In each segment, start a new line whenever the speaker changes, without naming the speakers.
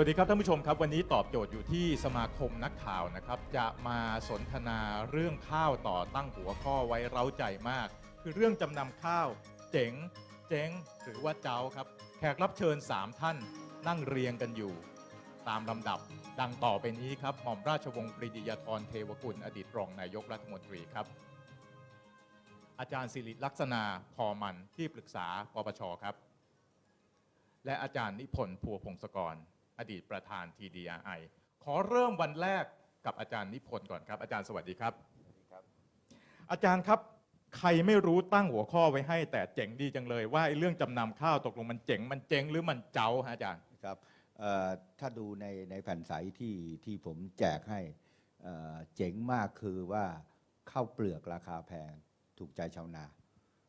วัสดีครับท่านผู้ชมครับวันนี้ตอบโจทย์อยู่ที่สมาคมนักข่าวนะครับ จะมาสนทนาเรื่องข้าวต่อตั้งหัวข้อไว้เร้าใจมาก คือเรื่องจำนำข้าว เจ๋ง เจ๊งหรือว่าเจ้าครับ แขกรับเชิญ 3 ท่านนั่งเรียงกันอยู่ ตามลำดับดังต่อไปนี้ครับหม่อมราชวงศ์ปรีดียาธรเทวกุลอดีตรองนายกรัฐมนตรีครับ อาจารย์สิริลักษณาพอมันที่ปรึกษาปปชครับ และอาจารย์นิพนธ์พัวพงศกร อดีตประธาน TDRI ขอเริ่มวันแรกกับอาจารย์นิพนธ์ก่อนครับ อาจารย์สวัสดีครับ อาจารย์ครับใครไม่รู้ตั้งหัวข้อไว้ให้ แต่เจ๋งดีจังเลย ว่าไอ้เรื่องจำนำข้าวตกลงมันเจ๋ง มันเจ๊งหรือมันเจ้าฮะอาจารย์
ครับเอ่อถ้าดูในในแผ่นใสที่ที่ผมแจกให้เอ่อเจ๋งมากคือว่าข้าวเปลือกราคาแพงถูกใจชาวนา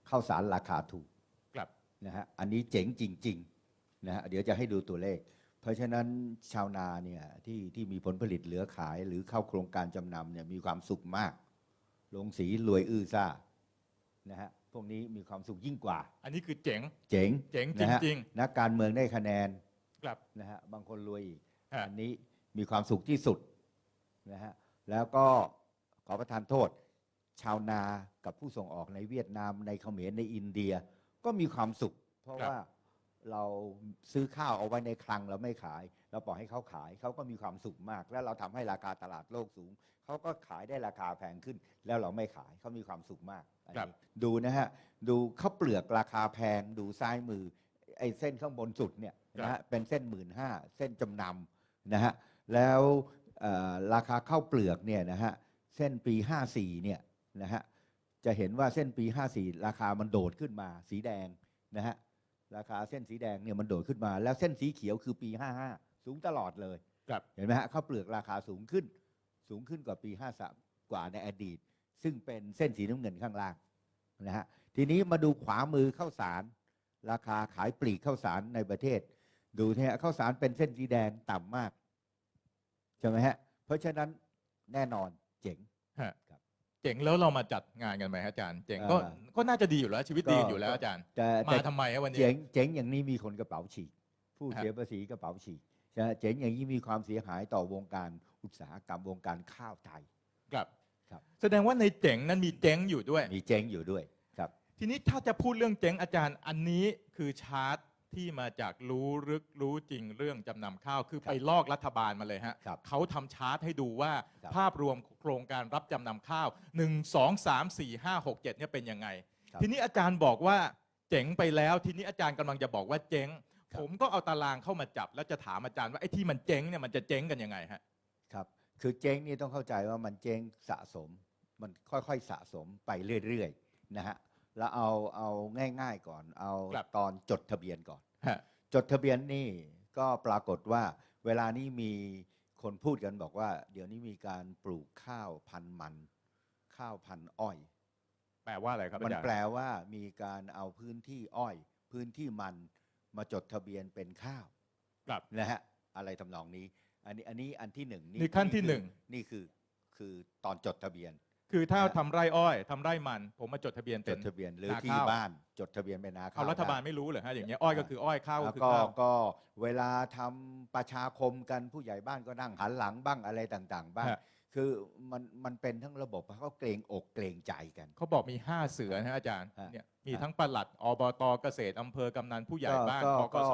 ข้าวสารราคาถูก
ครับ
นะฮะอันนี้เจ๋งจริงๆนะฮะเดี๋ยวจะให้ดูตัวเลข เพราะฉะนั้นชาวนาเนี่ยที่ที่มีผลผลิตเหลือขาย หรือเข้าโครงการจำนำเนี่ยมีความสุขมาก ลงสีรวยอื้อซ่านะฮะพวกนี้มีความสุขยิ่งกว่า
อันนี้คือเจ๋ง
เจ๋ง
เจ๋ง
นะฮะ
จริง
นักการเมืองได้คะแนน
ครับ
นะฮะบางคนรวยอีก
ฮะ
อันนี้มีความสุขที่สุดนะฮะแล้วก็ขอประทานโทษ ชาวนากับผู้ส่งออกในเวียดนามในเขมรในอินเดีย ก็มีความสุข เพราะว่า เราซื้อข้าวเอาไว้ในคลังเราไม่ขาย เราปล่อยให้เขาขายเขาก็มีความสุขมาก แล้วเราทำให้ราคาตลาดโลกสูงเขาก็ขายได้ราคาแพงขึ้น แล้วเราไม่ขายเขามีความสุขมากอัน
ครับ
นี้ดูนะฮะดูข้าวเปลือกราคาแพงดูซ้ายมือไอ้เส้นข้างบนสุดเนี่ยนะฮะเป็นเส้นหมื่นห้าเส้นจำนำนะฮะแล้วเอ่อราคาข้าวเปลือกเนี่ยนะฮะเส้นปี 54เนี่ยนะฮะจะเห็นว่าเส้นปี 54 ราคามันโดดขึ้นมาสีแดงนะฮะ ราคาเส้นสีแดงเนี่ยมันโดดขึ้นมา แล้วเส้นสีเขียวคือปี 55 สูงตลอดเลย
ครับ
เห็นไหมฮะข้าวเปลือกราคาสูงขึ้น สูงขึ้นกว่าปี 53 กว่าในอดีต ซึ่งเป็นเส้นสีน้ำเงินข้างล่างนะฮะทีนี้มาดูขวามือข้าวสาร ราคาขายปลีกข้าวสารในประเทศ ดูเนี่ยข้าวสารเป็นเส้นสีแดงต่ำมากใช่ไหมฮะเพราะฉะนั้นแน่นอนเจ๋ง
ฮะ
ครับ
เจ๋งแล้วเรามาจัดงานกันไหมฮะอาจารย์เจ๋งก็
อ่า
ก็น่าจะดีอยู่แล้วชีวิตดี
ก็
อยู่แล้วอาจารย์
แต่
มา
แต่
ทำไมฮะวันนี้
เจ๋งเจ๋งอย่างนี้มีคนกระเป๋าฉีก ผู้
ฮะ
เสียภาษีกระเป๋าฉีกใช่ไหมเจ๋งอย่างนี้มีความเสียหายต่อวงการอุตสาหกรรมวงการข้าวไทย
ครับ
ครับ
แสดงว่าในเจ๋งนั้นมีเจ๊งอยู่ด้วย
มีเจ๊งอยู่ด้วยครับ
ทีนี้ถ้าจะพูดเรื่องเจ๊งอาจารย์อันนี้คือชาร์ต ที่มาจากรู้ลึกรู้จริงเรื่องจำนำข้าวคือ
ครับ
ไปลอกรัฐบาลมาเลยฮะ
ครับ
เขาทำชาร์ตให้ดูว่า
ครับ
ภาพรวมโครงการรับจำนำข้าว 1 2 3 4 5 6 7เนี่ยเป็นยังไง
ครับ
ทีนี้อาจารย์บอกว่าเจ๋งไปแล้ว ทีนี้อาจารย์กำลังจะบอกว่าเจ๊ง
ครับ
ผมก็เอาตารางเข้ามาจับ แล้วจะถามอาจารย์ว่าไอ้ที่มันเจ๊งเนี่ยมันจะเจ๊งกันยังไงฮะ
ครับ คือเจ๊งนี่ต้องเข้าใจว่ามันเจ๊งสะสม มันค่อยๆสะสมไปเรื่อยๆนะฮะ แล้วเอาเอาง่าย ๆก่อน เอา
ครับ
ตอนจดทะเบียนก่อน
ฮะ
จดทะเบียนนี่ก็ปรากฏว่า เวลานี้มีคนพูดกันบอกว่า เดี๋ยวนี้มีการปลูกข้าวพันธุ์มัน ข้าวพันธุ์อ้อย
แปลว่าอะไรครับ
มั
อานจารย์
แปลว่ามีการเอาพื้นที่อ้อย พื้นที่มันมาจดทะเบียนเป็นข้าว
ครับ
นะฮะอะไรทำนองนี้ อันนี้อันนี้อันที่หนึ่ง
นี่ขั้นที่
คือ
หนึ่ง
นี่คือคือตอนจดทะเบียน
คือถ้า
นะ
ทำไร่อ้อยทำไร่มัน ผมมาจดทะเบียน
จ
เป็น
ดทะเบียนหรือ
นา
ที่
ข้าว
บ้านจดทะเบียนเป็นนาข้า
เอา
ว
รัฐบาล
ได้
ไม่รู้เหรอฮะอย่างเงี้ยอ้อยก็คืออ้อยข้าวก็
แล้ว
คือ
ก็
ข้าว
ก็เวลาทำประชาคมกันผู้ใหญ่บ้านก็นั่งหันหลังบ้างอะไรต่าง ๆ บ้าง
ฮะ
คือมันมันเป็นทั้งระบบเขาเกรงอกเกรงใจกัน
เขาบอกมี5เสือนะฮะอาจารย์
ฮะ
เนี่ยมี
ฮะ
ทั้งปลัดอบตเกษตรอำเภอกำนันผู้ใหญ่บ้าน
ก็
พก
ก็
ส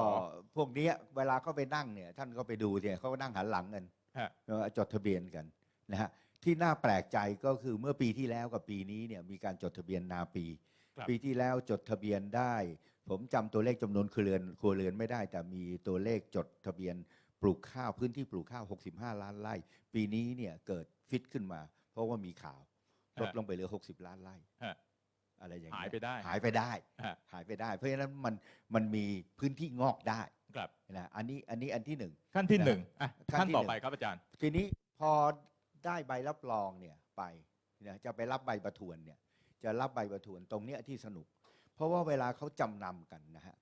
พวกเนี้ยเวลาเขาไปนั่งเนี่ยท่านก็ไปดูเนี่ยเขาก็นั่งหันหลังกัน
ฮะ
เออจดทะเบียนกันนะฮะ ที่น่าแปลกใจก็คือเมื่อปีที่แล้วกับปีนี้เนี่ยมีการจดทะเบียนนาปี
ครับ
ปีที่แล้วจดทะเบียนได้ ผมจำตัวเลขจำนวนครัวเรือนครัวเรือนไม่ได้ แต่มีตัวเลขจดทะเบียนปลูกข้าวพื้นที่ปลูกข้าว 65 ล้านไร่ ปีนี้เนี่ยเกิดฟิตขึ้นมา เพราะว่ามีข่าวลดลงไปเหลือ 60 ล้านไร่
ฮะ
อะไรอย่าง
หาย
เงี้ย
ไปได้
หายไปได้
ฮะ
หายไปได้ เพราะฉะนั้นมันมันมีพื้นที่งอกได้
ครับ
นะอันนี้อันนี้อันที่หนึ่ง
ขั้นที่
นะ
หนึ่งอะ
ขั้น
ขั้น
ที่
ต่อ
หนึ่ง
ไปครับอาจารย์
ทีนี้พอ ได้ใบรับรองเนี่ยไปนะจะไปรับใบประทวนเนี่ยจะรับใบประทวนตรงเนี้ยที่สนุก เพราะว่าเวลาเขาจำนำกันนะฮะ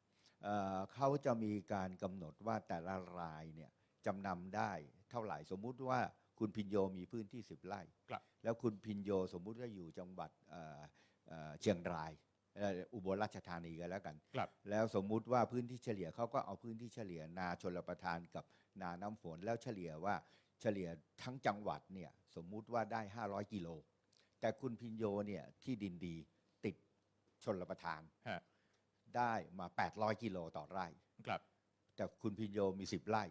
เอ่อเขาจะมีการกำหนดว่าแต่ละรายเนี่ยจำนำได้เท่าไหร่สมมุติว่าคุณพินโยมีพื้นที่ 10 ไร่
ครับ
แล้วคุณพินโยสมมุติว่าอยู่จังหวัดเอ่อเอ่อเชียงรายเอ่ออุบลราชธานีกันแล้วกัน
ครับ
แล้วสมมุติว่าพื้นที่เฉลี่ยเขาก็เอาพื้นที่เฉลี่ยนาชนรประทานกับนาน้ำฝนแล้วเฉลี่ยว่า เฉลี่ยทั้งจังหวัดเนี่ยสมมุติว่าได้ 500 กิโล แต่คุณพินโยเนี่ยที่ดินดีติดชนรประทาน
ฮะ
ได้มา 800 กิโลต่อไร่
ครับ
แต่คุณพินโยมี 10 ไร่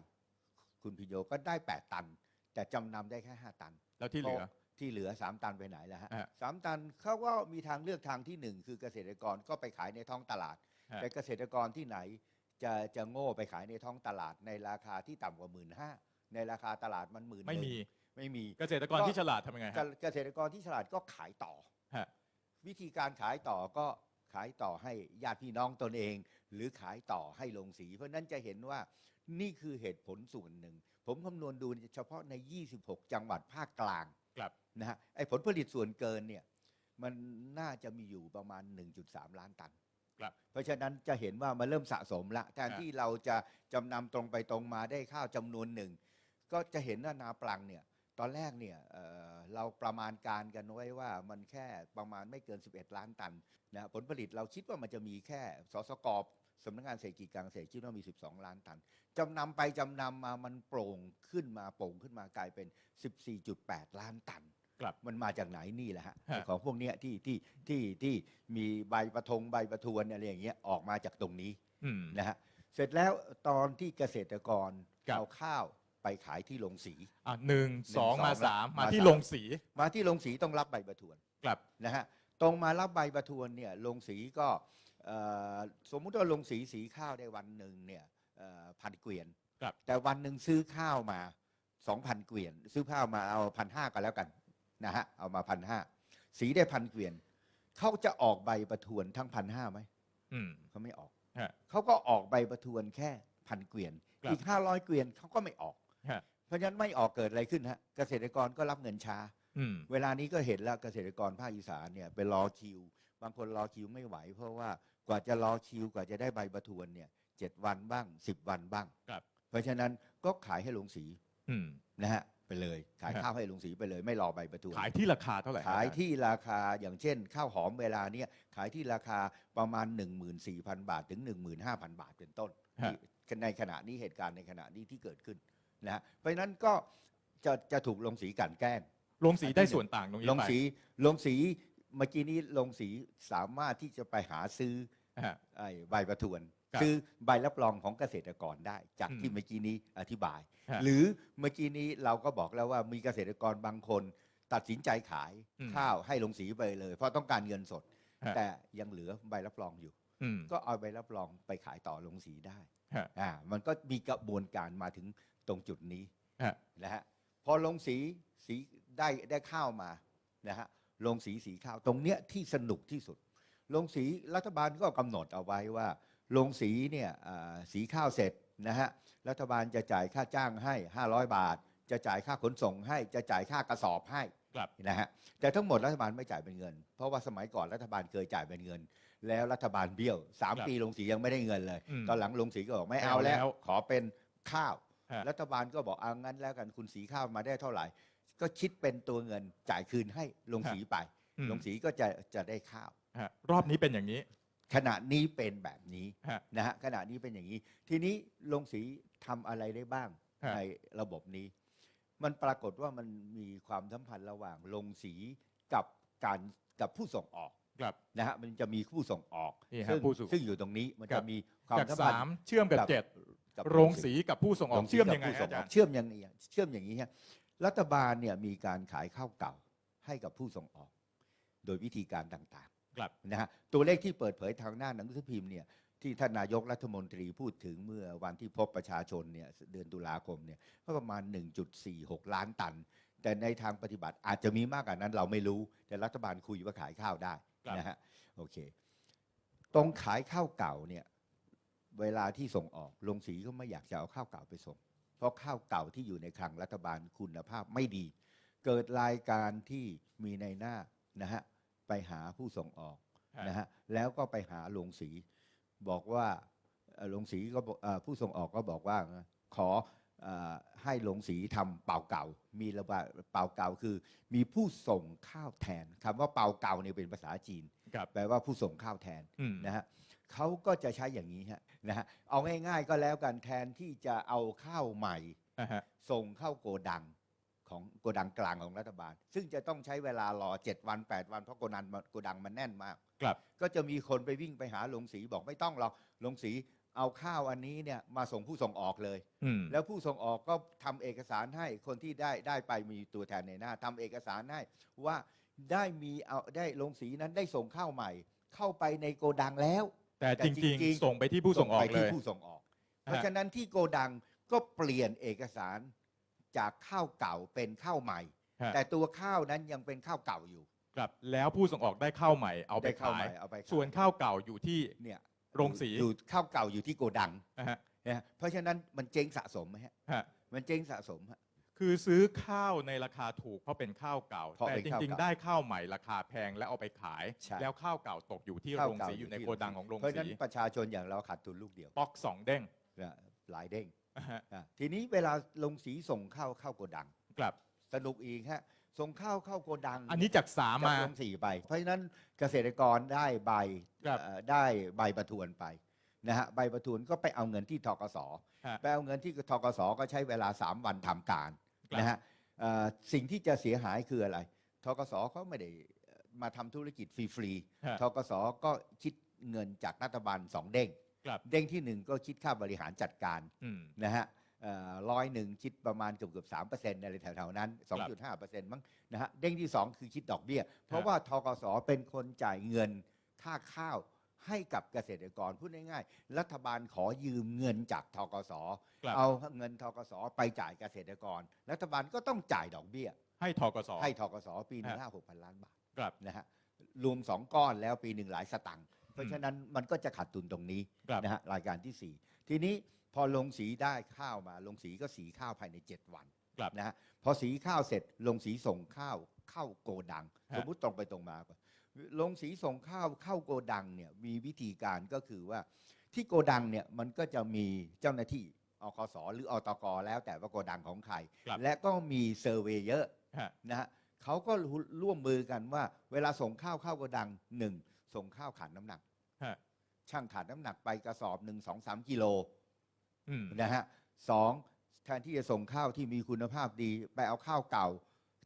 คุณพินโยก็ได้ 8 ตัน แต่จำนำได้แค่ 5 ตัน
แล้วที่เหลือ
พราะที่เหลือ 3 ตันไปไหนแล้วฮะ
ฮะ
สามตันเขาก็มีทางเลือกทางที่หนึ่งคือเกษตรกรก็ไปขายในท้องตลาด
ฮะ
แต่เกษตรกรที่ไหนจะจะโง่ไปขายในท้องตลาดในราคาที่ต่ำกว่าหมื่นห้า ในราคาตลาดมันหมื่น
ไม่มี
ไม่มี
เกษตรกร
ก็
ที่ฉลาดทำยังไง
เก
ฮะ
เกษตรกรที่ฉลาดก็ขายต่อ
ฮะ
วิธีการขายต่อก็ขายต่อให้ญาติพี่น้องตนเอง หรือขายต่อให้ลงสี เพราะฉะนั้นจะเห็นว่านี่คือเหตุผลส่วนหนึ่ง ผมคำนวณดูเฉพาะใน 26 จังหวัดภาคกลาง
ครับ
นะฮะไอ้ผลผลิตส่วนเกินเนี่ยมันน่าจะมีอยู่ประมาณ 1.3 ล้านตัน
ครับ
เพราะฉะนั้นจะเห็นว่ามันเริ่มสะสมละแทน
ฮะ
ที่เราจะจำนำตรงไปตรงมาได้ข้าวจำนวนหนึ่ง ก็จะเห็นว่านาปลังเนี่ยตอนแรกเนี่ยเอ่อเราประมาณการกันไว้ว่ามันแค่ประมาณไม่เกิน 11 ล้านตันนะผลผลิตเราคิดว่ามันจะมีแค่สสกสำนักงานเศรษฐกิจการเกษตรคิดว่ามี 12 ล้านตันจำนำไปจำนำมามันโปร่งขึ้นมาโปร่งขึ้นมากลายเป็น 14.8 ล้านตัน
ครับ
มันมาจากไหนนี่แหละฮะ
ฮะ
ของพวกเนี้ยที่ที่ที่ที่มีใบประทงใบประทวนอะไรอย่างเงี้ยออกมาจากตรงนี้
อืม
นะฮะเสร็จแล้วตอนที่เกษตรกร
ครับ
เอาข้าว ไปขายที่โรงสี
อะหนึ่งสอง
หนึ่งสอง
มาสาม
มา
มาที่
สาม
ลงสี
มาที่โรงสีต้องรับใบประทวน
กลับ
นะฮะตรงมารับใบประทวนเนี่ยโรงสีก็เอ่อสมมุติว่าโรงสีสีข้าวได้วันหนึ่งเนี่ยเอ่อพันเกวียน
ครับ
แต่วันหนึ่งซื้อข้าวมาสองพันเกวียน ซื้อข้าวมาเอาพันห้ากันแล้วกันนะฮะเอามาพันห้าสีได้พันเกวียนเขาจะออกใบประทวนทั้งพันห้าไหม
อืม
เขาไม่ออก
ฮะ
เขาก็ออกใบประทวนแค่พันเกวียน
ครับ
อีกห้าร้อยเกวียนเขาก็ไม่ออก
ฮะ
เพราะฉะนั้นไม่ออกเกิดอะไรขึ้นฮะเกษตรกรก็รับเงินช้า
อืม
เวลานี้ก็เห็นแล้วเกษตรกรภาคอีสานเนี่ยไปรอคิว บางคนรอคิวไม่ไหว เพราะว่ากว่าจะรอคิวกว่าจะได้ใบประทวนเนี่ยเจ็ดวันบ้างสิบวันบ้าง
ครับ
เพราะฉะนั้นก็ขายให้ลงสี
อืม
นะฮะไปเลยขาย
ฮะ
ข้าวให้ลงสีไปเลย ไม่รอใบประทวน
ขายที่ราคาเท่าไหร่
ขาย
อจร
ที่ราคาอย่างเช่น ข้าวหอมเวลาเนี้ยขายที่ราคาประมาณ 14,000 บาทถึง 15,000 บาทเป็นต้น
ฮะ
ที่ในขณะนี้เหตุการณ์ในขณะนี้ที่เกิดขึ้น นะฮะเพราะฉะนั้นก็จะจะถูกลงสีกลันแกล้ง
ลงสีได้ส่วนต่างตรงนี้
ลง
ไป
สีลงสีเมื่อกี้นี้ลงสีสามารถที่จะไปหาซื้อ
ฮะ
ไอ้ใบประทวน
ครับ
ซื้อใบรับรองของเกษตรกรได้ จาก
อืม
ที่เมื่อกี้นี้อธิบาย
ฮะ
หรือเมื่อกี้นี้เราก็บอกแล้วว่ามีเกษตรกรบางคน ตัดสินใจขาย
อืม
ข้าวให้ลงสีไปเลย เพราะต้องการเงินสด
ฮะ
แต่ยังเหลือใบรับรองอยู่
อืม
ก็เอาใบรับรองไปขายต่อลงสีได้
ฮะ
อ่ามันก็มีกระบวนการมาถึง ตรงจุดนี้
ฮะ
นะฮะพอลงสีสีได้ได้ข้าวมานะฮะลงสีสีข้าวตรงเนี้ยที่สนุกที่สุด ลงสีรัฐบาลก็กำหนดเอาไว้ว่า ลงสีเนี่ยอ่าสีข้าวเสร็จนะฮะรัฐบาลจะจ่ายค่าจ้างให้ 500 บาท จะจ่ายค่าขนส่งให้จะจ่ายค่ากระสอบให้
กลับ
นะฮะแต่ทั้งหมดรัฐบาลไม่จ่ายเป็นเงิน เพราะว่าสมัยก่อนรัฐบาลเคยจ่ายเป็นเงิน แล้วรัฐบาลเบี้ยว
ครับ
3ปีลงสียังไม่ได้เงินเลย
อืม
ตอนหลังลงสีก็บอกไม่
ไม่
เอา
เอา
แล้ว
แล้ว
ขอเป็นข้าว
ฮะ
รัฐบาลก็บอกเอางั้นแล้วกันคุณสีข้าวมาได้เท่าไหร่ ก็คิดเป็นตัวเงินจ่ายคืนให้ลงสีไป
อืม
ลงสีก็จะจะได้ข้าว
ฮะรอบนี้เป็นอย่างนี้
ขณะนี้เป็นแบบนี้
ฮะ
นะฮะขณะนี้เป็นอย่างนี้ ทีนี้ลงสีทำอะไรได้บ้าง
ฮะ
ในระบบนี้ มันปรากฏว่ามันมีความสัมพันธ์ระหว่างลงสีกับการกับผู้ส่งออก
กลับ
นะฮะมันจะมีผู้ส่งออก
นี่ฮะ
ซึ่ง
ผู้ส่ง
ซึ่งอยู่ตรงนี้มัน
ครั
จะ
บ
มีความ
จาก
สัมพัน
สาม
ธ์
เชื่อมกับ
กับ
เจ็ด
กับ
โรงสีกับผู้ส่งออ
ล
ก
งสี
เชื่อม
กับ
ยังไง
ผู้ส่
ฮะ
ง
อา
อ
จา
อ
ร
ก
ย์
เชื่อมอย่างนี้เชื่อมอย่างนี้ฮะรัฐบาลเนี่ยมีการขายข้าวเก่าให้กับผู้ส่งออก โดยวิธีการต่าง
กลับ
ๆนะฮะตัวเลขที่เปิดเผยทางหน้าหนังสือพิมพ์เนี่ยที่ท่านนายกรัฐมนตรีพูดถึงเมื่อวันที่พบประชาชนเนี่ยเดือนตุลาคมเนี่ยก็ประมาณ 1.46 ล้านตัน แต่ในทางปฏิบัติอาจจะมีมากกว่านั้นเราไม่รู้ แต่รัฐบาลคุยว่าขายข้าวได้
ครับ
นะฮะโอเค ตรงขายข้าวเก่าเนี่ย เวลาที่ส่งออกลงสีก็ไม่อยากจะเอาข้าวเก่าไปส่ง เพราะข้าวเก่าที่อยู่ในคลังรัฐบาลคุณภาพไม่ดี เกิดรายการที่มีในหน้านะฮะไปหาผู้ส่งออก
ฮะ
นะฮะแล้วก็ไปหาโรงสี บอกว่าเอ่อโรงสีก็บอกเอ่อผู้ส่งออกก็บอกว่าขอเอ่อให้โรงสีทำเป่าเก่า มีระบาเป่าเก่าคือ มีผู้ส่งข้าวแทนคำว่าเป่าเก่าเนี่ยเป็นภาษาจีน
ครับ
แปลว่าผู้ส่งข้าวแทน
อืม
นะฮะเขาก็จะใช้อย่างนี้ฮะ นะฮะเอาง่าย ๆ ก็แล้วกันแทนที่จะเอาข้าวใหม่
อ่าฮะ
ส่งเข้าโกดังของโกดังกลางของรัฐบาล ซึ่งจะต้องใช้เวลารอ7วัน 8 วันเพราะโกดังมันโกดังมันแน่นมาก
ครับ
ก็จะมีคนไปวิ่งไปหาลงสีบอกไม่ต้องหรอกลงสีเอาข้าวอันนี้เนี่ยมาส่งผู้ส่งออกเลย
อืม
แล้วผู้ส่งออกก็ทำเอกสารให้คนที่ได้ได้ไปมีตัวแทนในหน้าทำเอกสารให้ว่าได้มีเอาได้ลงสีนั้นได้ส่งข้าวใหม่ เข้าไปในโกดังแล้ว
แต่
แต่
จ
จริ
ริง
งๆ
ๆส่งไปที่ผู้ส่งออก
ไป
เล
ที่
ย
ผู้ส่งออก
ฮะ
เพราะฉะนั้นที่โกดังก็เปลี่ยนเอกสารจากข้าวเก่าเป็นข้าวใหม่
ฮะ
แต่ตัวข้าวนั้นยังเป็นข้าวเก่าอยู่
ครับแล้วผู้ส่งออกได้ข้าวใหม่เอาไป
ได้ข้าว
ขา
ให
ย
ม่เอาไปขาย
ส่วนข้าวเก่าอยู่ที่
เนี่ย
โรงสี
อยู่ข้าวเก่าอยู่ที่โกดัง
นะฮะ
นะฮะเพราะฉะนั้นมันเจ๊งสะสมไหมฮะ
ฮะ
มันเจ๊งสะสมฮะ
คือซื้อข้าวในราคาถูกเพราะเป็นข้าวเก่า
เพราะ
แต่
เป็น
จ
ข้าว
ริง
เก่า
ๆได้ข้าวใหม่ราคาแพงแล้วเอาไปขาย
ใช่
แล้วข้าวเก่าตกอยู่ที่
ข้าว
โรง
เก่า
สีอยู่ใน
ที่
โกดังของโรง
เพราะฉะนั้น
สี
ประชาชนอย่างเราขาดทุนลูกเดียว
ป๊อกสองเด้ง
นะหลายเด้ง
อ่าฮะ
อะทีนี้เวลาลงสีส่งข้าวเข้าโกดัง
กลับ
สนุกอีกฮะส่งข้าวเข้าโกดัง
อันนี้จากสาม
จาก
มา
ลงสีไป เพราะฉะนั้นเกษตรกรได้ใบ
ครับ
เอ่อได้ใบประทวนไปนะฮะใบประทวนก็ไปเอาเงินที่ทกส
ฮะ
ไปเอาเงินที่ทกสก็ใช้เวลา 3 วันทำการ
ครับ
นะฮะเอ่อสิ่งที่จะเสียหายคืออะไรทกสเขาไม่ได้มาทำธุรกิจฟรี
ฮะ
ๆทกสก็คิดเงินจากรัฐบาลสองเด้ง
ครับ
เด้งที่หนึ่งก็คิดค่าบริหารจัดการ
อืม
นะฮะร้อยหนึ่งคิดประมาณเกือบเกือบสามเปอร์เซ็นต์อะไรแถวๆนั้นสองจุดห้าเปอร์เซ็นต์มั้งนะฮะเด้งที่สองคือคิดดอกเบี้ย เพราะว่าทกสเป็นคนจ่ายเงินค่าข้าว ให้กับเกษตรกรพูดง่ายๆ รัฐบาลขอยืมเงินจากทกส
ครับ
เอาเงินทกสไปจ่ายเกษตรกร รัฐบาลก็ต้องจ่ายดอกเบี้ย
ให้ทกส
ให้ทกสปีหนึ่ง
ฮะ
ห้าหกพันล้านบาท
กลับ
นะฮะรวมสองก้อนแล้วปีหนึ่งหลายสตังค์เพราะฉะนั้นมันก็จะขาดทุนตรงนี้
กลับ
นะฮะรายการที่ 4 ทีนี้พอลงสีได้ข้าวมา ลงสีก็สีข้าวภายใน 7 วัน
กลับ
นะฮะพอสีข้าวเสร็จลงสีส่งข้าวเข้าโกดัง
ฮะ
สมมุติตรงไปตรงมาก่อน ลงสีส่งข้าวเข้าโกดังเนี่ยมีวิธีการก็คือว่าที่โกดังเนี่ยมันก็จะมีเจ้าหน้าที่อคสหรืออตกแล้วแต่ว่าโกดังของใคร
ครับ
และก็มีเซอร์เวเยอร์
ฮะ
นะฮะเขาก็ร่วมมือกันว่า เวลาส่งข้าวเข้าโกดังหนึ่งส่งข้าวขันน้ำหนัก
ฮะ
ช่างขันน้ำหนักไปกระสอบหนึ่งสองสามกิโล
อืม
นะฮะสองแทนที่จะส่งข้าวที่มีคุณภาพดี ไปเอาข้าวเก่า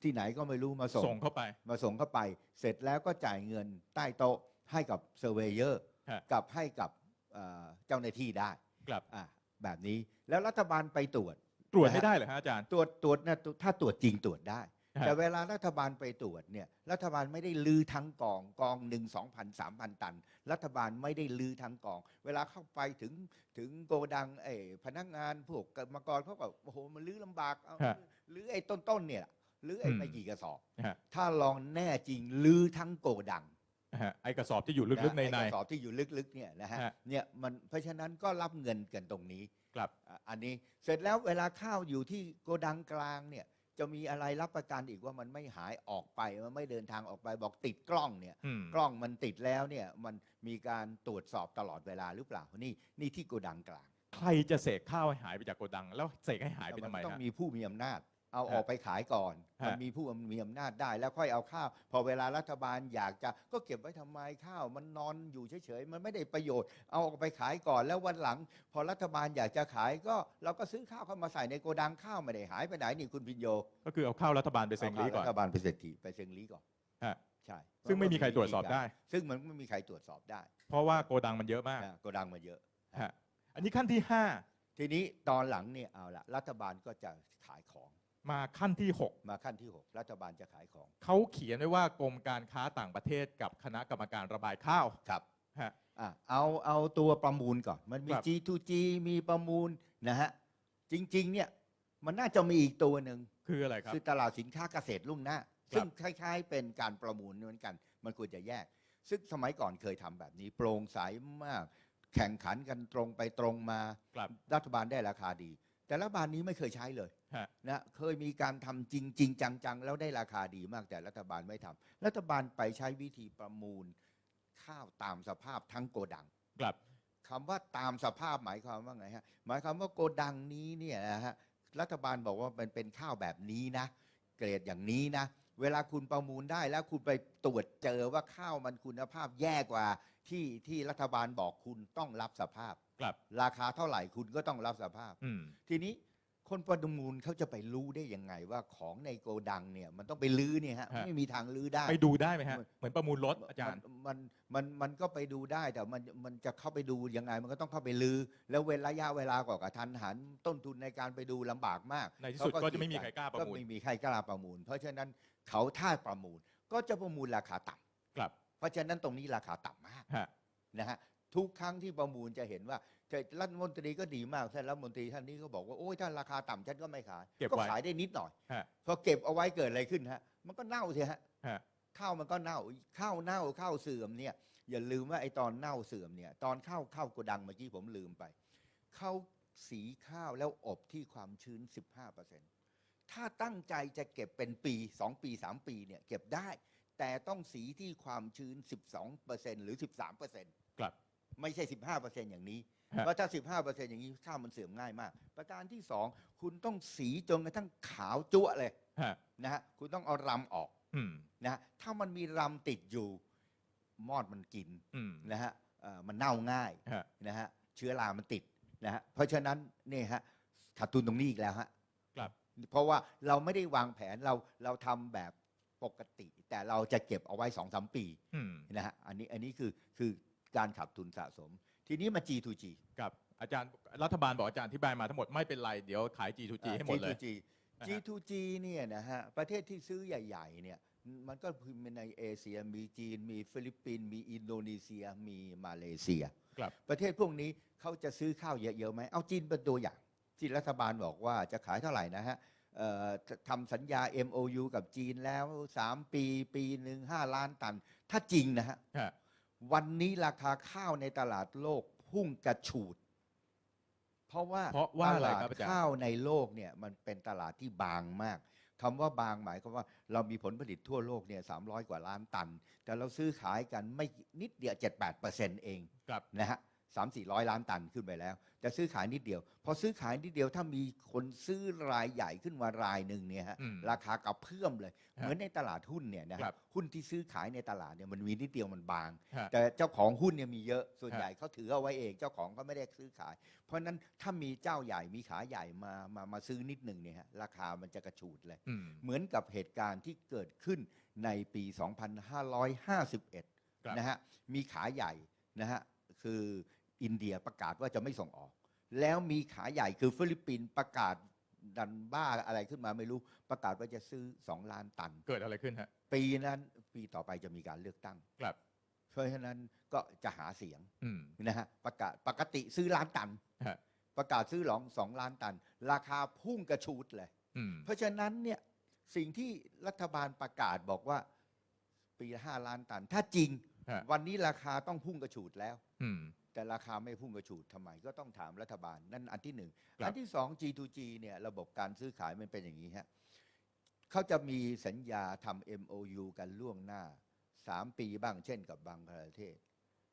ที่ไหนก็ไม่รู้มาส่ง
ส่งเข้าไป
มาส่งเข้าไป เสร็จแล้วก็จ่ายเงินใต้โต๊ะให้กับเซอร์เวเยอร์
ฮะ
กับให้กับเอ่อเจ้าหน้าที่ได้
กลับ
อะแบบนี้แล้วรัฐบาลไปตรวจ
ตรวจ
นะฮะ
ไม่ได้เหรอฮะอาจารย์
ตรวจตรวจนะถ้าตรวจจริงตรวจได้
ฮะ
แต่เวลารัฐบาลไปตรวจเนี่ยรัฐบาลไม่ได้ลือทั้งกองกองหนึ่งสองพันสามพันตัน รัฐบาลไม่ได้ลือทั้งกอง เวลาเข้าไปถึงถึงโกดังไอ้พนักงานพวกกรรมกรเขาก็โอ้โหมันลือลำบากเอา
ฮะ
หรือไอ้ต้นๆเนี่ย หรือไอ้
อืม
ไม่กี่กระสอบ
ฮะ
ถ้าลองแน่จริงลือทั้งโกดัง
ฮะไอกระสอบที่อยู่ลึกๆใน
ไอ้
ใน
กระสอบที่อยู่ลึกๆเนี่ยนะฮะ
ฮะ
เนี่ยมันเพราะฉะนั้นก็รับเงินกันตรงนี้
กลับ
อะอันนี้เสร็จแล้วเวลาข้าวอยู่ที่โกดังกลางเนี่ยจะมีอะไรรับประกันอีกว่ามันไม่หายออกไปมันไม่เดินทางออกไปบอกติดกล้องเนี่ย
อืม
กล้องมันติดแล้วเนี่ยมันมีการตรวจสอบตลอดเวลาหรือเปล่านี่นี่ที่โกดังกลาง
ใครจะเสกข้าวให้หายไปจากโกดัง แล้วเสกให้หายไปทำไม
นต้อง
ฮะ
มีผู้มีอำนาจ เอา
ฮะ
ออกไปขายก่อน
ฮะ
มันมีผู้มีอำนาจได้แล้วค่อยเอาข้าว พอเวลารัฐบาลอยากจะก็เก็บไว้ทำไมข้าว มันนอนอยู่เฉยๆ มันไม่ได้ประโยชน์ เอาออกไปขายก่อนแล้ววันหลัง พอรัฐบาลอยากจะขายก็เราก็ซื้อข้าวเข้ามาใส่ในโกดังข้าวไม่ได้หายไปไหนนี่คุณพิญโย
ก็คือเอาข้าวรัฐบาลไปเซ็งลีก่อน
รัฐบาลไปเศรษฐีไปเซ็งลีก่อน
ฮะ
ใช่
ซึ่งไม่มีใครตรวจสอบได้
ซึ่งมันไม่มีใครตรวจสอบได้
เพราะว่าโกดังมันเยอะมาก
นะโกดังมาเยอะ
ฮะอันนี้ขั้นที่ห้า
ทีนี้ตอนหลังเนี่ยเอาละรัฐบาลก็จะขายของ
มาขั้นที่หก
มาขั้นที่ 6 รัฐบาลจะขายของ
เขาเขียนไว้ว่ากรมการค้าต่างประเทศกับคณะกรรมการระบายข้าว
ครับ
ฮะ
อะเอาเอาตัวประมูลก่อน มันมี
ครับ
G2G มีประมูลนะฮะ จริง ๆ เนี่ยมันน่าจะมีอีกตัวหนึ่ง
คืออะไรครับ
คือตลาดสินค้าเกษตรลุ่งหน้า
ครับ
ซึ่งคล้าย ๆ เป็นการประมูลเหมือนกัน มันควรจะแยก ซึ่งสมัยก่อนเคยทำแบบนี้ โปร่งใสมาก แข่งขันกันตรงไปตรงมา
กลับ
รัฐบาลได้ราคาดี แต่รัฐบาลนี้ไม่เคยใช้เลย
ฮะ
นะเคยมีการทำจริงจริง ๆ จัง ๆ แล้วได้ราคาดีมากแต่รัฐบาลไม่ทำรัฐบาลไปใช้วิธีประมูล ข้าวตามสภาพทั้งโกดัง
กลับ
คำว่าตามสภาพหมายความว่าไงฮะหมายความว่าโกดังนี้เนี่ยนะฮะรัฐบาลบอกว่ามันเป็นข้าวแบบนี้นะ เกรดอย่างนี้นะ เวลาคุณประมูลได้แล้วคุณไปตรวจเจอว่าข้าวมันคุณภาพแย่กว่าที่ที่รัฐบาลบอกคุณต้องรับสภาพ
กลับ
ราคาเท่าไหร่คุณก็ต้องรับสภาพ
อืม
ทีนี้ คนประมูลเขาจะไปรู้ได้ยังไงว่าของในโกดังเนี่ยมันต้องไปลื้อเนี่ยฮะ
ฮะ
ไม่มีทางลื้อได้
ไปดูได้ไหมฮะ
มัน
เหมือนประมูลรถอาจารย์
มันมันมันก็ไปดูได้แต่มันมันจะเข้าไปดูยังไง มันก็ต้องเข้าไปลื้อแล้วเว้นระยะเวลากว่ากระทันหันต้นทุนในการไปดูลำบากมาก
ในที่สุดก็จะไม่มีใครกล้าประมูล
ก็ไม่มีใครกล้าประมูล เพราะฉะนั้นเขาถ้าประมูลก็จะประมูลราคาต่ำ
กลับ
เพราะฉะนั้นตรงนี้ราคาต่ำมาก
ฮะ
นะฮะทุกครั้งที่ประมูลจะเห็นว่า แต่รัฐมนตรีก็ดีมากท่านรัฐมนตรีท่านนี้ก็บอกว่าโอ้ยถ้าราคาต่ำฉันก็ไม่ขาย
เก็บ
ก็
ไว้
ขายได้นิดหน่อย
ฮะ
พอเก็บเอาไว้เกิดอะไรขึ้นฮะ มันก็เน่าสิฮะ
ฮะ
ข้าวมันก็เน่าข้าวเน่าข้าวเสื่อมเนี่ย อย่าลืมว่าไอ้ตอนเน่าเสื่อมเนี่ย ตอนข้าวข้าวโกดังเมื่อกี้ผมลืมไปเขาสีข้าวแล้วอบที่ความชื้น 15%ถ้าตั้งใจจะเก็บเป็นปี 2 ปี 3 ปีเนี่ยเก็บได้ แต่ต้องสีที่ความชื้น 12%หรือ 13%
กลับ
ไม่ใช่ 15%อย่างนี้
ฮะ
เพราะถ้า 15%อย่างนี้ข้าวมันเสื่อมง่ายมาก ประการที่ 2 คุณต้องสีจนกระทั่งขาวจั๊วะเลย
ฮะ
นะฮะคุณต้องเอารำออก
อืม
นะฮะถ้ามันมีรำติดอยู่มอดมันกิน
อืม
นะฮะเอ่อมันเน่าง่าย
ฮะ
นะฮะเชื้อรามันติดนะฮะเพราะฉะนั้นเนี่ยฮะขาดทุนตรงนี้อีกแล้วฮะ
กลับ
เพราะว่าเราไม่ได้วางแผนเราเราทำแบบปกติ แต่เราจะเก็บเอาไว้สองสามปี
อืม
นะฮะอันนี้อันนี้คือคือการขาดทุนสะสม ทีนี้มา G2G
กับอาจารย์รัฐบาลบอกอาจารย์อธิบายมาทั้งหมดไม่เป็นไร เดี๋ยวขาย G2G ให้หมดเลย
G2G
นะฮะ
G2G เนี่ยนะฮะประเทศที่ซื้อใหญ่ ๆ เนี่ยมันก็คือในเอเชียมีจีน มีฟิลิปปินส์มีอินโดนีเซียมีมาเลเซีย
ครับ
ประเทศพวกนี้เขาจะซื้อข้าวเยอะๆไหมเอาจีนเป็นตัวอย่างที่รัฐบาลบอกว่าจะขายเท่าไหร่นะฮะเอ่อทำสัญญา MOU กับจีนแล้ว 3 ปี ปีหนึ่ง5 ล้านตัน ถ้าจริงนะฮะ
ฮะ
วันนี้ราคาข้าวในตลาดโลกพุ่งกระฉูด เพราะว่า
เพราะว่า
ต
อะไร
ลาด
ครับอาจารย์
ข้าวในโลกเนี่ยมันเป็นตลาดที่บางมากคำว่าบางหมายความว่าเรามีผลผลิตทั่วโลกเนี่ยสามกว่าล้านตัน แต่เราซื้อขายกันไม่นิดเดียว 7-8%เอง
กลับ
นะฮะ สามสี่ร้อยล้านตันขึ้นไปแล้วแต่ซื้อขายนิดเดียว พอซื้อขายนิดเดียวถ้ามีคนซื้อรายใหญ่ขึ้นมารายหนึ่งเนี่ยฮะ
อืม
ราคากระเพื่อมเลย เหมือนในตลาดหุ้นเนี่ยนะฮะ
ครับ
หุ้นที่ซื้อขายในตลาดเนี่ยมันมีนิดเดียวมันบาง
ฮะ
แต่เจ้าของหุ้นเนี่ยมีเยอะส่วน
ฮะ
ใหญ่เขาถือเอาไว้เองเจ้าของก็ไม่ได้ซื้อขาย เพราะฉะนั้นถ้ามีเจ้าใหญ่มีขาใหญ่มามามาซื้อนิดหนึ่งเนี่ยฮะราคามันจะกระฉูดเลย
อืม
เหมือนกับเหตุการณ์ที่เกิดขึ้นในปี2551
ครับ
นะฮะ มีขาใหญ่นะฮะ คือ อินเดียประกาศว่าจะไม่ส่งออก แล้วมีขาใหญ่คือฟิลิปปินส์ประกาศดันบ้าอะไรขึ้นมาไม่รู้ประกาศว่าจะซื้อ 2 ล้านตัน
เกิดอะไรขึ้นฮะ
ปีนั้นปีต่อไปจะมีการเลือกตั้ง
กลับ
เพราะฉะนั้นก็จะหาเสียง
อืม
นะฮะประกาศปกติซื้อล้านตัน
ฮะ
ประกาศซื้อหลองสองล้านตัน ราคาพุ่งกระชูดเลย
อืม
เพราะฉะนั้นเนี่ยสิ่งที่รัฐบาลประกาศบอกว่าปีละห้าล้านตัน ถ้าจริง
ฮะ
วันนี้ราคาต้องพุ่งกระฉูดแล้ว
อืม
แต่ราคาไม่พุ่งกระฉูดทำไมก็ต้องถามรัฐบาล นั่นอันที่หนึ่ง
ครับ
อันที่สอง G2G เนี่ยระบบการซื้อขายมันเป็นอย่างนี้ฮะเขาจะมีสัญญาทำ MOU กันล่วงหน้าสามปีบ้างเช่นกับบางประเทศ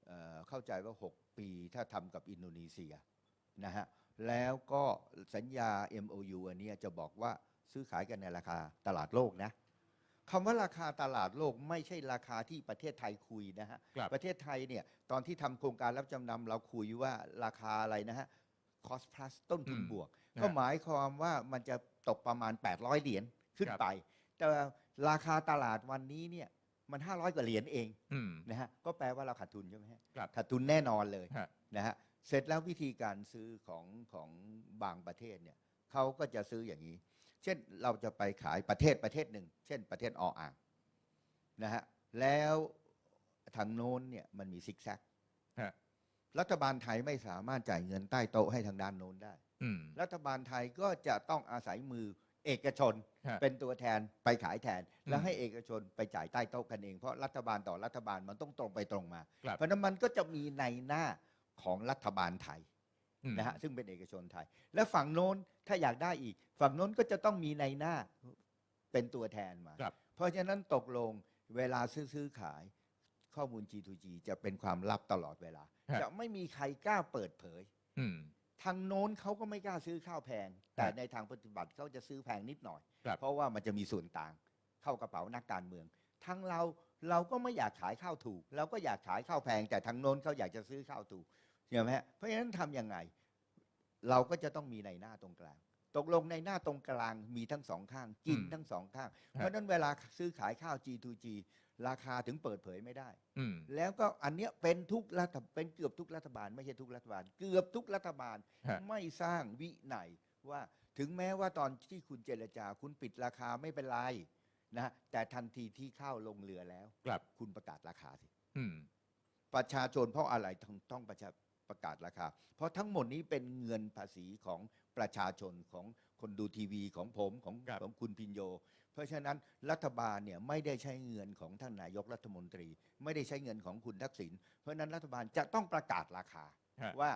เอ่อเข้าใจว่า 6 ปีถ้าทำกับอินโดนีเซียนะฮะแล้วก็สัญญา MOU อันเนี้ยจะบอกว่าซื้อขายกันในราคาตลาดโลกนะ คำว่าราคาตลาดโลกไม่ใช่ราคาที่ประเทศไทยคุยนะฮะ
ครับ
ประเทศไทยเนี่ยตอนที่ทำโครงการรับจำนำเราคุยว่าราคาอะไรนะฮะ cost plus ต้นทุน
อืม
บวก
นะฮะ
ก็หมายความว่ามันจะตกประมาณ 800 เหรียญขึ้น
ครับ
ไป แต่ราคาตลาดวันนี้เนี่ยมัน 500 กว่าเหรียญเอง
อืม
นะฮะก็แปลว่าเราขาดทุนใช่ไหมฮะ
ครับ
ขาดทุนแน่นอนเลย
ฮะ
นะฮะเสร็จแล้ววิธีการซื้อของของบางประเทศเนี่ยเขาก็จะซื้ออย่างนี้ เช่นเราจะไปขายประเทศประเทศหนึ่ง เช่นประเทศออ่างนะฮะแล้วทางโน้นเนี่ยมันมีซิกแซก
ฮะ
รัฐบาลไทยไม่สามารถจ่ายเงินใต้โต๊ะให้ทางด้านโน้นได้
อืม
รัฐบาลไทยก็จะต้องอาศัยมือเอกชน
ฮะ
เป็นตัวแทนไปขายแทน
อืม
แล้วให้เอกชนไปจ่ายใต้โต๊ะกันเอง เพราะรัฐบาลต่อรัฐบาลมันต้องตรงไปตรงมา
ครับ
เพราะฉะนั้นมันก็จะมีในหน้าของรัฐบาลไทย
อืม
นะฮะซึ่งเป็นเอกชนไทย และฝั่งโน้นถ้าอยากได้อีก ฝั่งโน้นก็จะต้องมีในหน้าเป็นตัวแทนมา
ครับ
เพราะฉะนั้นตกลงเวลาซื้อซื้อขายข้อมูล G2G จะเป็นความลับตลอดเวลา
ฮะ
จะไม่มีใครกล้าเปิดเผย
อืม
ทางโน้นเขาก็ไม่กล้าซื้อข้าวแพง แต่
ฮะ
ในทางปฏิบัติเขาจะซื้อแพงนิดหน่อย
ครับ
เพราะว่ามันจะมีส่วนต่างเข้ากระเป๋านักการเมืองทั้งเราเราก็ไม่อยากขายข้าวถูก เราก็อยากขายข้าวแพง แต่ทางโน้นเขาอยากจะซื้อข้าวถูกใช่ไหมฮะเพราะฉะนั้นทำยังไง เราก็จะต้องมีในหน้าตรงกลาง ตกลงในหน้าตรงกลางมีทั้งสองข้างกิน
อืม
ทั้งสองข้าง เพราะฉะนั้นเวลาซื้อขายข้าว G2G ราคาถึงเปิดเผยไม่ได้
อืม
แล้วก็อันเนี้ยเป็นทุกรัฐเป็นเกือบทุกรัฐบาล ไม่ใช่ทุกรัฐบาล เกือบทุกรัฐบาล
ฮะ
ไม่สร้างวินัยว่าถึงแม้ว่าตอนที่คุณเจรจาคุณปิดราคาไม่เป็นไรนะแต่ทันทีที่ข้าวลงเรือแล้ว
ครับ
คุณประกาศราคาสิ
อืม
ประชาชนเพราะอะไรต้องต้องประชา ประกาศราคา เพราะทั้งหมดนี้เป็นเงินภาษีของประชาชนของคนดูทีวีของผมของ
ครับ
ของคุณพินโย เพราะฉะนั้นรัฐบาลเนี่ยไม่ได้ใช้เงินของท่านนายกรัฐมนตรี ไม่ได้ใช้เงินของคุณทักษิณเพราะฉะนั้นรัฐบาลจะต้องประกาศราคา
ฮะ
ว่า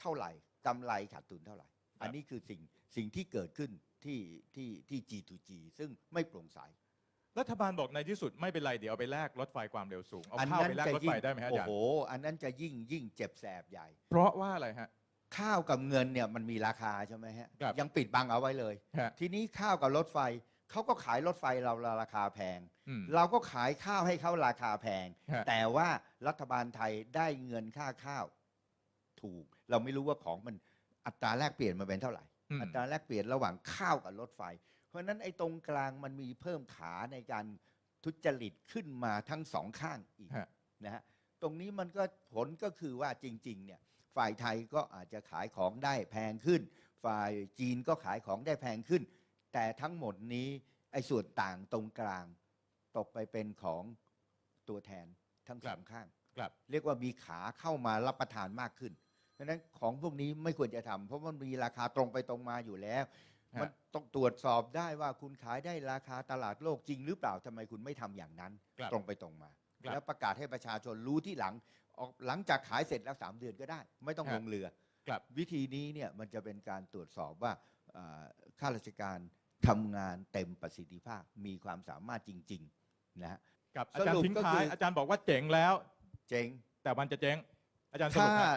เท่าไหร่กำไรขาดทุนเท่าไหร่ อันนี้คือสิ่งสิ่งที่เกิดขึ้นที่ที่ที่ G2G ซึ่งไม่โปร่งใส
รัฐบาลบอกในที่สุดไม่เป็นไรเดี๋ยวเอาไปแลกรถไฟความเร็วสูงเอา
อัน
ข้าว
นั้น
ไปแลก
จะ
รถ
ยิ่
ไฟ
ง
ได้ไหมฮะอา
โอ้
จาร
โห
ย์
อันนั้นจะยิ่งยิ่งเจ็บแสบใหญ่
เพราะว่าอะไรฮะ
ข้าวกับเงินเนี่ยมันมีราคาใช่ไหมฮะ
ครับ
ยังปิดบังเอาไว้เลย
ฮะ
ทีนี้ข้าวกับรถไฟเขาก็ขายรถไฟเราราคาแพง
อืม
เราก็ขายข้าวให้เขาราคาแพง
ฮะ
แต่ว่ารัฐบาลไทยได้เงินค่าข้าว ถูก เราไม่รู้ว่าของมันอัตราแลกเปลี่ยนมันเป็นเท่าไหร่
อืม
อัตราแลกเปลี่ยนระหว่างข้าวกับรถไฟ เพราะฉะนั้นไอ้ตรงกลางมันมีเพิ่มขาในการทุจริตขึ้นมาทั้งสองข้างอีก
ฮะ
นะฮะตรงนี้มันก็ผลก็คือว่าจริงๆเนี่ยฝ่ายไทยก็อาจจะขายของได้แพงขึ้น ฝ่ายจีนก็ขายของได้แพงขึ้น แต่ทั้งหมดนี้ไอ้ส่วนต่างตรงกลาง ตกไปเป็นของตัวแทนทั้ง
ค
ส
รั
อบงข้าง
ครับ
เรียกว่ามีขาเข้ามารับประทานมากขึ้น เพราะฉะนั้นของพวกนี้ไม่ควรจะทำเพราะมันมีราคาตรงไปตรงมาอยู่แล้ว
ฮะ
มันต้องตรวจสอบได้ว่าคุณขายได้ราคาตลาดโลกจริงหรือเปล่าทำไมคุณไม่ทำอย่างนั้น
ครับ
ตรงไปตรงมา
ครับ
แล้วประกาศให้ประชาชนรู้ที่หลังออกหลังจากขายเสร็จแล้วสามเดือนก็ได้ ไม่ต้อง
ฮะ
ลงเรือ
ครับ
วิธีนี้เนี่ยมันจะเป็นการตรวจสอบว่าอ่าข้าราชการทำงานเต็มประสิทธิภาพมีความสามารถจริง ๆ นะฮะ
กับอาจาร
สรุ
ย์
ป
ทิ้ง
ก็
ท้า
คื
ย
ออ
อาจารย์บอกว่าเจ๋งแล้ว
เจ๊ง
แต่มันจะเจ๊งอาจารย์สรุ
ถ้า
ปฮะ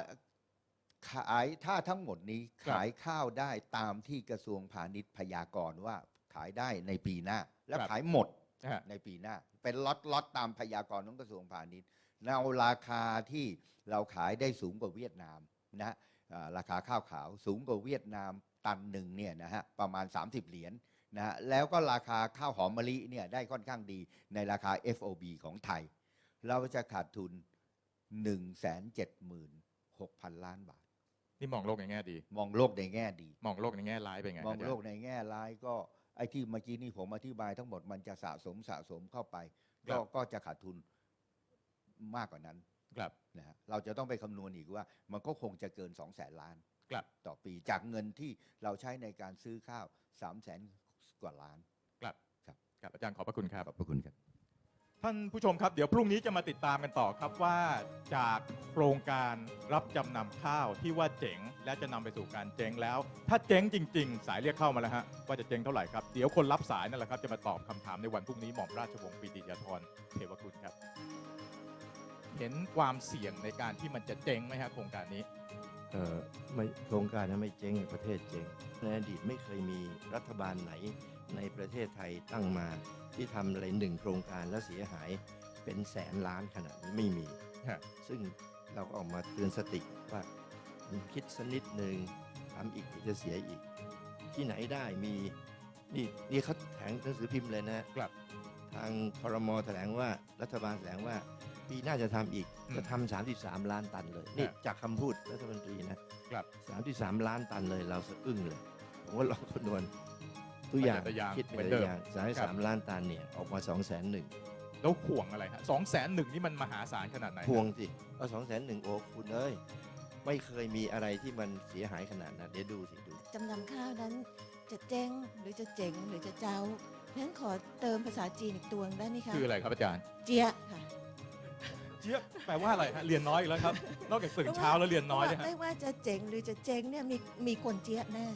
ขายถ้าทั้งหมดนี้
ครับ
ขายข้าวได้ตามที่กระทรวงพาณิชย์พยากรณ์ว่าขายได้ในปีหน้า และ
ครับ
ขายหมด
ฮะ
ในปีหน้า เป็นล็อตล็อตตามพยากรณ์ของกระทรวงพาณิชย์แล้วราคาที่เราขายได้สูงกว่าเวียดนามนะฮะอ่าราคาข้าวขาวสูงกว่าเวียดนามตันหนึ่งเนี่ยนะฮะประมาณ 30 เหรียญนะฮะแล้วก็ราคาข้าวหอมมะลิเนี่ยได้ค่อนข้างดีในราคา FOB ของไทย เราจะขาดทุน 176,000 ล้านบาท
นี่มองโลกในแง่ดี
มองโลกในแง่ดี
มองโลกในแง่ร้ายเป็นไง
มอง
อาจารย์
โลกในแง่ร้ายก็ไอ้ที่เมื่อกี้นี่ผมอธิบายทั้งหมดมันจะสะสมสะสมเข้าไปก็ก็จะขาดทุนมากกว่านั้น
ครับ
นะฮะเราจะต้องไปคำนวณอีกว่า มันก็คงจะเกิน 2 0 0แสนล้าน
ครับ
ต่อปีจากเงินที่เราใช้ในการซื้อข้าว3 0 0แสนกว่าล้าน
ครับ
ครับ
ครับอาจารย์ขอบพระคุณครับ
ขอบพระคุณครับ
ท่านผู้ชมครับ เดี๋ยวพรุ่งนี้จะมาติดตามกันต่อครับว่าจากโครงการรับจำนำข้าวที่ว่าเจ๋ง และจะนำไปสู่การเจ๊งแล้ว ถ้าเจ๊งจริง ๆ สายเรียกเข้ามาแล้วฮะว่าจะเจ๊งเท่าไหร่ครับเดี๋ยวคนรับสายนั่นแหละครับจะมาตอบคำถามในวันพรุ่งนี้หม่อมราชวงศ์ปิติยาธรเทวคุณครับ เห็นความเสี่ยงในการที่มันจะเจ๊งไหมฮะโครงการนี้
เอ่อไม่โครงการนั้นไม่เจ๊งประเทศเจ๊งในอดีตไม่เคยมีรัฐบาลไหน ในประเทศไทยตั้งมาที่ทำอะไรหนึ่งโครงการแล้วเสียหายเป็นแสนล้านขนาดนี้ไม่มี
ฮะ
ซึ่งเราก็ออกมาเตือนสติว่าคิดสักนิดหนึ่งทำอีกเดี๋ยวจะเสียอีก ที่ไหนได้มีนี่นี่เขาแถลงหนังสือพิมพ์เลยนะ
ครับ
ทางคอรมอแถลงว่ารัฐบาลแถลงว่า ปีหน้าจะทำอีก
อืม
จะทำ33 ล้านตันเลยนี่
ฮะ
จากคำพูดรัฐมนตรีนะครับ 33 ล้านตันเลยเราสะอึ้งเลย ผมว่าลองคำนวณ ทุกอย่าง
ไปแต่ละอย่าง
คิดไป
เหมือน
แต่
เดิ
ละ
ม
อย่าง
ครับ
33ล้านตันเนี่ยออกมา2 0 0 0 0 0หนึ่ง
แล้วห่วงอะไรฮะสองแสนหนึ่งนี่มันมหาศาลขนาดไหนฮะ
พวงสิก็2 0 0 0 0 0หนึ่งโอ้คุณเอ้ยไม่เคยมีอะไรที่มันเสียหายขนาดนั้นเดี๋ยวดูสิดู
จำนำข้าวนั้นจะเจ๊งหรือจะเจ๋งหรือจะเจ้านั้นขอเติมภาษาจีนอีกตัวหนึ่งได้ไหมคะ
คืออะไรครับอาจารย์
เจียะค่ะ
เจี๊ยบแปลว่าอะไรฮะเรียนน้อยอีกแล้วครับ นอกจากตื่นเช้าแล้วเรียนน้อย
พ
นะ
ราะว่า
ฮะ
ไม่ว่าจะเจ๋งหรือจะเจ๊งเนี่ยมีมีคนเจี๊ยะแน่